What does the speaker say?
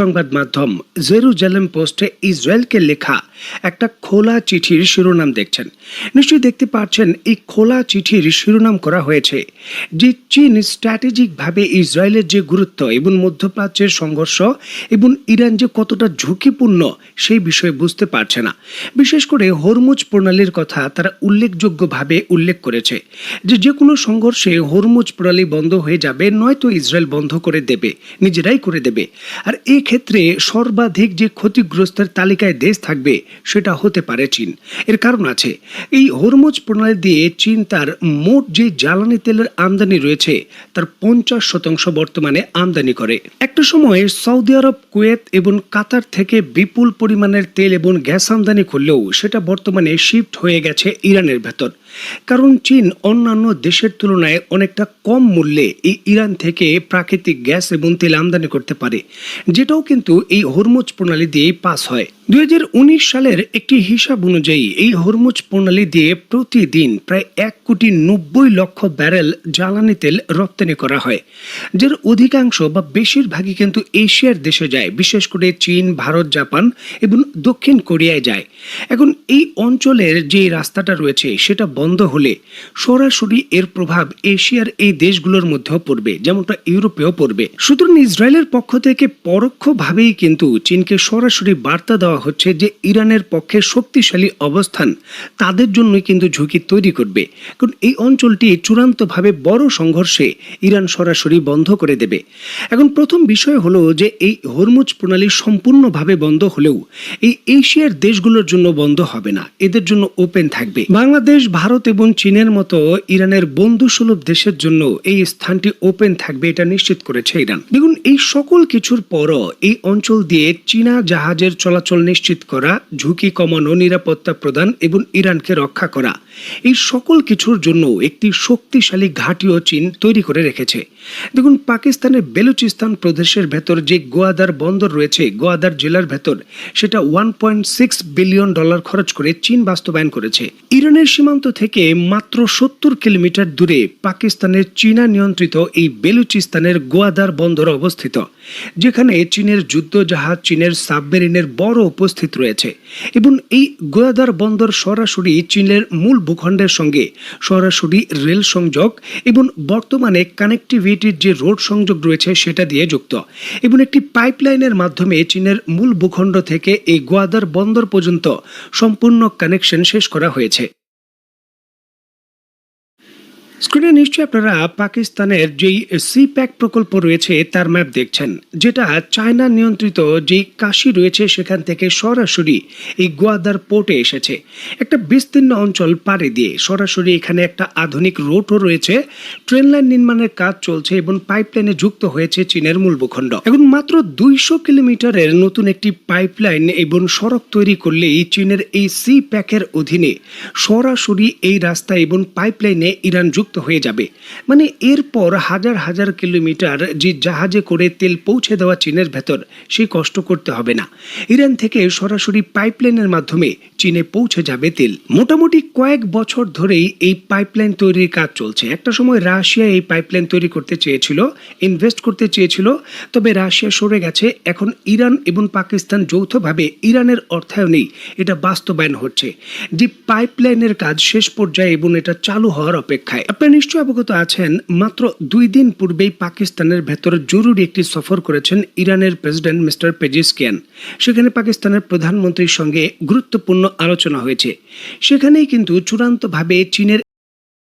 সংবাদ মাধ্যম জেরুজালেম পোস্টে ইসরায়েলকে লেখা একটা খোলা চিঠির শিরোনাম দেখছেন। নিশ্চয়ই দেখতে পাচ্ছেন, এই খোলা চিঠির শিরোনাম করা হয়েছে। যে চীন স্ট্র্যাটেজিকভাবে ইসরায়েলের যে গুরুত্ব এবং মধ্যপ্রাচ্যের সংঘর্ষ এবং ইরান যে কতটা ঝুঁকিপূর্ণ সেই বিষয়ে বুঝতে পারছে না। বিশেষ করে হরমুজ প্রণালীর কথা তারা উল্লেখযোগ্যভাবে উল্লেখ করেছে যে যে কোনো সংঘর্ষে হরমুজ প্রণালী বন্ধ হয়ে যাবে, নয়তো ইসরায়েল বন্ধ করে দেবে, নিজেরাই করে দেবে। আর এই ক্ষেত্রে সর্বাধিক যে ক্ষতিগ্রস্তের তালিকায় দেশ থাকবে, সেটা হতে পারে চীন। এর কারণ আছে, এই হরমুজ প্রণালী দিয়ে চীন তার মোট যে জ্বালানি তেলের আমদানি রয়েছে, তার পঞ্চাশ শতাংশ বর্তমানে আমদানি করে। একটা সময়ে সৌদি আরব, কুয়েত এবং কাতার থেকে বিপুল পরিমাণের তেল এবং গ্যাস আমদানি করলেও সেটা বর্তমানে শিফট হয়ে গেছে ইরানের ভেতর। কারণ চীন অন্যান্য দেশের তুলনায় অনেকটা কম মূল্যে এই ইরান থেকে প্রাকৃতিক গ্যাস এবং তেল আমদানি করতে পারে, যেটাও কিন্তু এই হরমুজ প্রণালী দিয়েই পাস হয়। দুই হাজার উনিশ সালের একটি হিসাব অনুযায়ী এই হরমুজ প্রণালী দিয়ে প্রতিদিন প্রায় এক কোটি নব্বই লক্ষ ব্যারেল জ্বালানি তেল রপ্তানি করা হয়, যার অধিকাংশ বা বেশিরভাগই কিন্তু এশিয়ার দেশে যায়, বিশেষ করে চীন, ভারত, জাপান এবং দক্ষিণ কোরিয়ায় যায়। এখন এই অঞ্চলের যে রাস্তাটা রয়েছে, সেটা বন্ধ হলে সরাসরি এর প্রভাব এশিয়ার এই দেশগুলোর মধ্যেও পড়বে, যেমনটা ইউরোপেও পড়বে। সুতরাং ইসরায়েলের পক্ষ থেকে পরোক্ষভাবেই কিন্তু চীনকে সরাসরি বার্তা দেওয়া হচ্ছে যে ইরানের পক্ষে শক্তিশালী অবস্থান তাদের জন্যই কিন্তু ঝুঁকি তৈরি করবে। কারণ এই অঞ্চলটি চূড়ান্তভাবে বড় সংঘর্ষে ইরান সরাসরি বন্ধ করে দেবে। এখন প্রথম বিষয় হলো যে এই হরমুজ প্রণালী সম্পূর্ণভাবে বন্ধ হলেও এই এশিয়ার দেশগুলোর জন্য বন্ধ হবে না। এদের জন্য ওপেন থাকবে। বাংলাদেশ, ভারত এবং চীনের মতো ইরানের বন্ধুসুলভ দেশের জন্য এই স্থানটি ওপেন থাকবে এটা নিশ্চিত করেছে ইরান। দেখুন, এই সকল কিছুর পরও এই অঞ্চল দিয়ে চীনা জাহাজের চলাচল নিশ্চিত করা, ঝুঁকি কমানো, নিরাপত্তা প্রদান এবং ইরানকে রক্ষা করা। এই সকল কিছুর জন্য একটি শক্তিশালী ঘাঁটিও চীন তৈরি করে রেখেছে। দেখুন, পাকিস্তানের বেলুচিস্তান প্রদেশের ভেতর যে গোয়াদার বন্দর রয়েছে, গোয়াদার জেলার ভেতর, সেটা one point six billion dollar খরচ করে চীন বাস্তবায়ন করেছে। ইরানের সীমান্ত থেকে মাত্র সত্তর কিলোমিটার দূরে পাকিস্তানের চীনা নিয়ন্ত্রিত এই বেলুচিস্তানের গোয়াদার বন্দর অবস্থিত, যেখানে চীনের যুদ্ধ জাহাজ চীনের সাবমেরিনের বড় উপস্থিত রয়েছে। এবং এই গোয়াদার বন্দর সরাসরি চীনের মূল ভূখণ্ডের সঙ্গে সরাসরি রেল সংযোগ এবং বর্তমানে কানেক্টিভিটির যে রোড সংযোগ রয়েছে সেটা দিয়ে যুক্ত। এবং একটি পাইপলাইনের মাধ্যমে চীনের মূল ভূখণ্ড থেকে এই গোয়াদার বন্দর পর্যন্ত সম্পূর্ণ কানেকশন শেষ করা হয়েছে। স্ক্রিনে নিশ্চয়ই আপনারা পাকিস্তানের যেই সি প্যাক প্রকল্প রয়েছে, তার ম্যাপ দেখছেন, যেটা চায়না নিয়ন্ত্রিত যেই কাশি রয়েছে, সেখান থেকে সরাসরি এই গোয়াদার পোর্টে এসেছে। একটা বিস্তীর্ণ অঞ্চল পাড়ে দিয়ে সরাসরি এখানে একটা আধুনিক রোডও রয়েছে। ট্রেন লাইন নির্মাণের কাজ চলছে এবং পাইপলাইনে যুক্ত হয়েছে চীনের মূল ভূখণ্ড। এখন মাত্র দুইশো কিলোমিটারের নতুন একটি পাইপলাইন এবং সড়ক তৈরি করলেই চীনের এই সি প্যাকের অধীনে সরাসরি এই রাস্তা এবং পাইপলাইনে ইরান যুক্ত হয়ে যাবে। মানে এরপর হাজার হাজার কিলোমিটার যে জাহাজে করে তেল পৌঁছে দেওয়া চীনের ভেতর সেই কষ্ট করতে হবে না। ইরান থেকে সরাসরি পাইপলাইনের মাধ্যমে চীনে পৌঁছে যাবে তেল। মোটামুটি কয়েক বছর ধরেই এই পাইপলাইন তৈরির কাজ চলছে। একটা সময় রাশিয়া এই পাইপলাইন তৈরি করতে চেয়েছিল, ইনভেস্ট করতে চেয়েছিল, তবে রাশিয়া সরে গেছে। এখন ইরান এবং পাকিস্তান যৌথভাবে ইরানের অর্থায়নেই এটা বাস্তবায়ন হচ্ছে। যে পাইপলাইনের কাজ শেষ পর্যায়ে এবং এটা চালু হওয়ার অপেক্ষায়। আপনারা নিশ্চয়ই অবগত আছেন, মাত্র দুই দিন পূর্বেই পাকিস্তানের ভেতর জরুরি একটি সফর করেছেন ইরানের প্রেসিডেন্ট মিস্টার পেজিসকিয়ান। সেখানে পাকিস্তানের প্রধানমন্ত্রীর সঙ্গে গুরুত্বপূর্ণ আলোচনা হয়েছে। সেখানেই কিন্তু চূড়ান্তভাবে চীনের